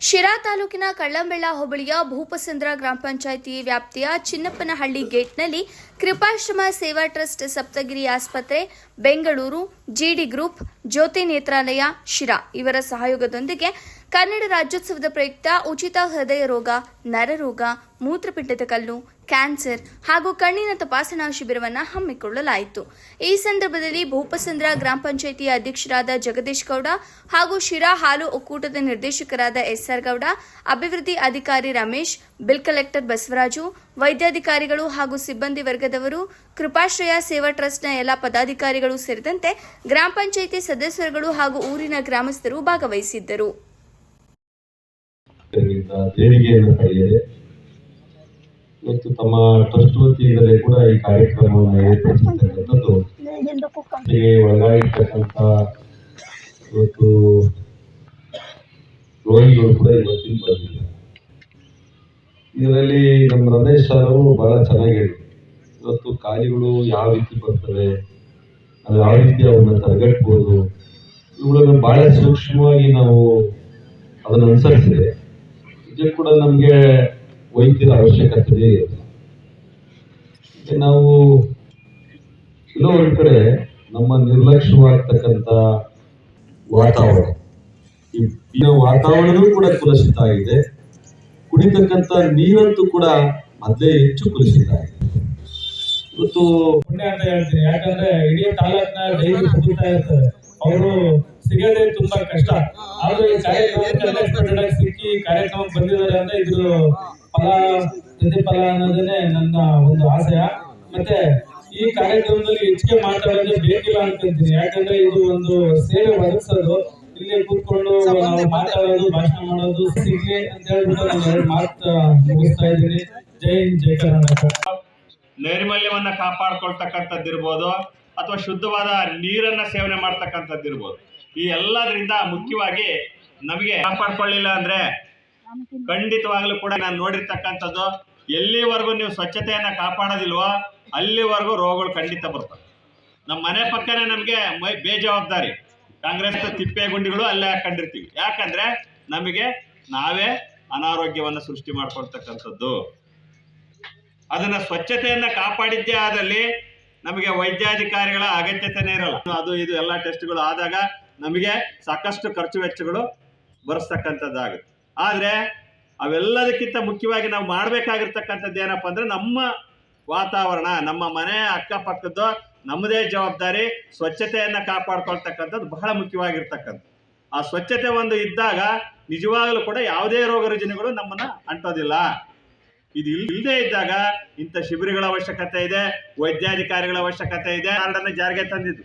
ಶಿರಾ ತಾಲೂಕಿನ ಕಳ್ಳಂಬೆಳ್ಳ ಹೋಬಳಿಯ ಭೂಪಸಂದ್ರ ಗ್ರಾಮ ಪಂಚಾಯಿತಿ ವ್ಯಾಪ್ತಿಯ ಚಿನ್ನಪ್ಪನಹಳ್ಳಿ ಗೇಟ್ನಲ್ಲಿ ಕೃಪಾಶ್ರಮ ಸೇವಾ ಟ್ರಸ್ಟ್ ಸಪ್ತಗಿರಿ ಆಸ್ಪತ್ರೆ, ಬೆಂಗಳೂರು ಜಿಡಿ ಗ್ರೂಪ್, ಜ್ಯೋತಿ ನೇತ್ರಾಲಯ, ಶಿರಾ. ಇವರ ಸಹಯೋಗದೊಂದಿಗೆ ಕನ್ನಡ ರಾಜ್ಯೋತ್ಸವದ ಪ್ರಯುಕ್ತ ಉಚಿತ ಹೃದಯ ರೋಗ ನರರೋಗ ಮೂತ್ರಪಿಂಡದ ಕಲ್ಲು, ಕ್ಯಾನ್ಸರ್ ಹಾಗೂ ಕಣ್ಣಿನ ತಪಾಸಣಾ ಶಿಬಿರವನ್ನು ಹಮ್ಮಿಕೊಳ್ಳಲಾಯಿತು. ಈ ಸಂದರ್ಭದಲ್ಲಿ ಭೂಪಸಂದ್ರ ಗ್ರಾಮ ಪಂಚಾಯಿತಿಯ ಅಧ್ಯಕ್ಷರಾದ ಜಗದೀಶ್ ಗೌಡ ಹಾಗೂ ಶಿರಾ ಹಾಲು ಒಕ್ಕೂಟದ ನಿರ್ದೇಶಕರಾದ ಎಸ್ಆರ್ ಗೌಡ, ಅಭಿವೃದ್ಧಿ ಅಧಿಕಾರಿ ರಮೇಶ್, ಬಿಲ್ ಕಲೆಕ್ಟರ್ ಬಸವರಾಜು, ವೈದ್ಯಾಧಿಕಾರಿಗಳು ಹಾಗೂ ಸಿಬ್ಬಂದಿ ವರ್ಗದವರು, ಕೃಪಾಶ್ರಯ ಸೇವಾ ಟ್ರಸ್ಟ್ನ ಎಲ್ಲ ಪದಾಧಿಕಾರಿಗಳು ಸೇರಿದಂತೆ ಗ್ರಾಮ ಪಂಚಾಯಿತಿ ಸದಸ್ಯರುಗಳು ಹಾಗೂ ಊರಿನ ಗ್ರಾಮಸ್ಥರು ಭಾಗವಹಿಸಿದ್ದರು. ದೇಣಿಗೆಯನ್ನು ಪಡೆಯದೆ ಇವತ್ತು ತಮ್ಮ ಟ್ರಸ್ಟ್ ವತಿಯಿಂದಲೇ ಕೂಡ ಈ ಕಾರ್ಯಕ್ರಮವನ್ನು ಏರ್ಪಡಿಸಿರ್ತಕ್ಕಂಥದ್ದು ಒಳಗಾಗಿರ್ತಕ್ಕಂಥ ಇವತ್ತು ರೋಗಿಗಳು ಕೂಡ ಇವತ್ತಿನ ಬಂದಿಲ್ಲ ಇದರಲ್ಲಿ ನಮ್ಮ ರಮೇಶ್ ಅವರು ಬಹಳ ಚೆನ್ನಾಗಿ ಇವತ್ತು ಕಾಯಿಲೆಗಳು ಯಾವ ರೀತಿ ಬರ್ತವೆ ಅದು ಯಾವ ರೀತಿ ಅವನ್ನ ತಡೆಗಟ್ಬೋದು ಇವುಗಳನ್ನು ಬಹಳ ಸೂಕ್ಷ್ಮವಾಗಿ ನಾವು ಅದನ್ನು ಅನುಸರಿಸಿದೆ. ಇದು ಕೂಡ ನಮಗೆ ವೈದ್ಯರ ಅವಶ್ಯಕತೆ ಇದೆ. ನಾವು ಒಂದ್ ಕಡೆ ನಮ್ಮ ನಿರ್ಲಕ್ಷ್ಯವಾಗ್ತಕ್ಕಂಥ ವಾತಾವರಣ. ಈ ವಾತಾವರಣವೂ ಕೂಡ ಕುಲಸಿತ ಇದೆ ಕುಡಿತಕ್ಕಂಥ ನೀರಂತೂ ಕೂಡ ಅದೇ ಹೆಚ್ಚು ಕುಲಸಿತ ಇದೆ ಇವತ್ತು ಪುಣ್ಯ ಅಂತ ಹೇಳ್ತೀನಿ. ಯಾಕಂದ್ರೆ ಇಡೀ ತಾಲೂಕ್ನ ದೈವ ಸುತ್ತಾ ಇರ್ತದೆ ಅವರು ಸಿಗೋದೇ ತುಂಬಾ ಕಷ್ಟ. ಆದ್ರೆ ಕಾರ್ಯಕ್ರಮಕ್ಕೆ ಸಿಕ್ಕಿ ಕಾರ್ಯಕ್ರಮ ಬಂದಿದ್ದಾರೆ ಅಂದ್ರೆ ಇದ್ರ ಫಲ ಪ್ರತಿಫಲ ಅನ್ನೋದನ್ನೇ ನನ್ನ ಒಂದು ಆಶಯ ಮತ್ತೆ ಈ ಕಾರ್ಯಕ್ರಮದಲ್ಲಿ ಹೆಚ್ಚಿಗೆ ಮಾತಾಡೋದೇ ಬೇಕಿಲ್ಲ ಅನ್ಕೊಂತೀನಿ ಯಾಕಂದ್ರೆ ಇದು ಒಂದು ಸೇವೆ ಒದಗಿಸೋದು. ಇಲ್ಲಿ ಕೂತ್ಕೊಂಡು ನಾವು ಮಾತಾಡೋದು, ಭಾಷಣ ಮಾಡೋದು ಸಿಗ್ಲಿ ಅಂತ ಹೇಳ್ಬಿಟ್ಟು ನಾನು ಎರಡು ಮಾತು ಮುಗಿಸ್ತಾ ಇದ್ದೀನಿ. ಜೈ ಹಿಂದ್, ಜೈ ಕರ್ನಾಟಕ. ನೈರ್ಮಲ್ಯವನ್ನ ಕಾಪಾಡ್ಕೊಳ್ತಕ್ಕಂಥದ್ದಿರ್ಬೋದು, ಅಥವಾ ಶುದ್ಧವಾದ ನೀರನ್ನ ಸೇವನೆ ಮಾಡ್ತಕ್ಕಂಥದ್ದಿರ್ಬೋದು. ಈ ಎಲ್ಲದರಿಂದ ಮುಖ್ಯವಾಗಿ ನಮಗೆ ಕಾಪಾಡ್ಕೊಳ್ಳಿಲ್ಲ ಅಂದ್ರೆ ಖಂಡಿತವಾಗ್ಲೂ ಕೂಡ ನಾನು ನೋಡಿರ್ತಕ್ಕಂಥದ್ದು ಎಲ್ಲಿವರೆಗೂ ನೀವು ಸ್ವಚ್ಛತೆಯನ್ನ ಕಾಪಾಡೋದಿಲ್ವೋ ಅಲ್ಲಿವರೆಗೂ ರೋಗಗಳು ಖಂಡಿತ ಬರ್ತವೆ. ನಮ್ಮ ಮನೆ ಪಕ್ಕನೇ ನಮಗೆ ಮೈ ಬೇಜವಾಬ್ದಾರಿ. ಕಾಂಗ್ರೆಸ್ ತಿಪ್ಪೆ ಗುಂಡಿಗಳು ಅಲ್ಲೇ ಕಂಡಿರ್ತೀವಿ ಯಾಕಂದ್ರೆ ನಮಗೆ ನಾವೇ ಅನಾರೋಗ್ಯವನ್ನು ಸೃಷ್ಟಿ ಮಾಡ್ಕೊಳ್ತಕ್ಕಂಥದ್ದು. ಅದನ್ನ ಸ್ವಚ್ಛತೆಯನ್ನ ಕಾಪಾಡಿದ್ದೇ ಆದಲ್ಲಿ ನಮಗೆ ವೈದ್ಯಾಧಿಕಾರಿಗಳ ಅಗತ್ಯತೆನೇ ಇರಲ್ಲ. ಅದು ಇದು ಎಲ್ಲ ಟೆಸ್ಟ್ಗಳು ಆದಾಗ ನಮಗೆ ಸಾಕಷ್ಟು ಖರ್ಚು ವೆಚ್ಚಗಳು ಬರೆಸ್ತಕ್ಕಂಥದ್ದಾಗುತ್ತೆ. ಆದರೆ ಅವೆಲ್ಲದಕ್ಕಿಂತ ಮುಖ್ಯವಾಗಿ ನಾವು ಮಾಡಬೇಕಾಗಿರ್ತಕ್ಕಂಥದ್ದು ಏನಪ್ಪ ಅಂದ್ರೆ ನಮ್ಮ ವಾತಾವರಣ, ನಮ್ಮ ಮನೆ ಅಕ್ಕಪಕ್ಕದ್ದು ನಮ್ಮದೇ ಜವಾಬ್ದಾರಿ, ಸ್ವಚ್ಛತೆಯನ್ನು ಕಾಪಾಡ್ಕೊಳ್ತಕ್ಕಂಥದ್ದು ಬಹಳ ಮುಖ್ಯವಾಗಿರ್ತಕ್ಕಂಥ ಆ ಸ್ವಚ್ಛತೆ ಒಂದು ಇದ್ದಾಗ ನಿಜವಾಗಲೂ ಕೂಡ ಯಾವುದೇ ರೋಗ ರುಜಿನಗಳು ನಮ್ಮನ್ನ ಅಂಟೋದಿಲ್ಲ. ಇದು ಇಲ್ಲದೆ ಇದ್ದಾಗ ಇಂಥ ಶಿಬಿರಗಳ ಅವಶ್ಯಕತೆ ಇದೆ, ವೈದ್ಯಾಧಿಕಾರಿಗಳ ಅವಶ್ಯಕತೆ ಇದೆ. ಕಾರ್ಡನ್ನು ಜಾರಿಗೆ ತಂದಿದ್ದು.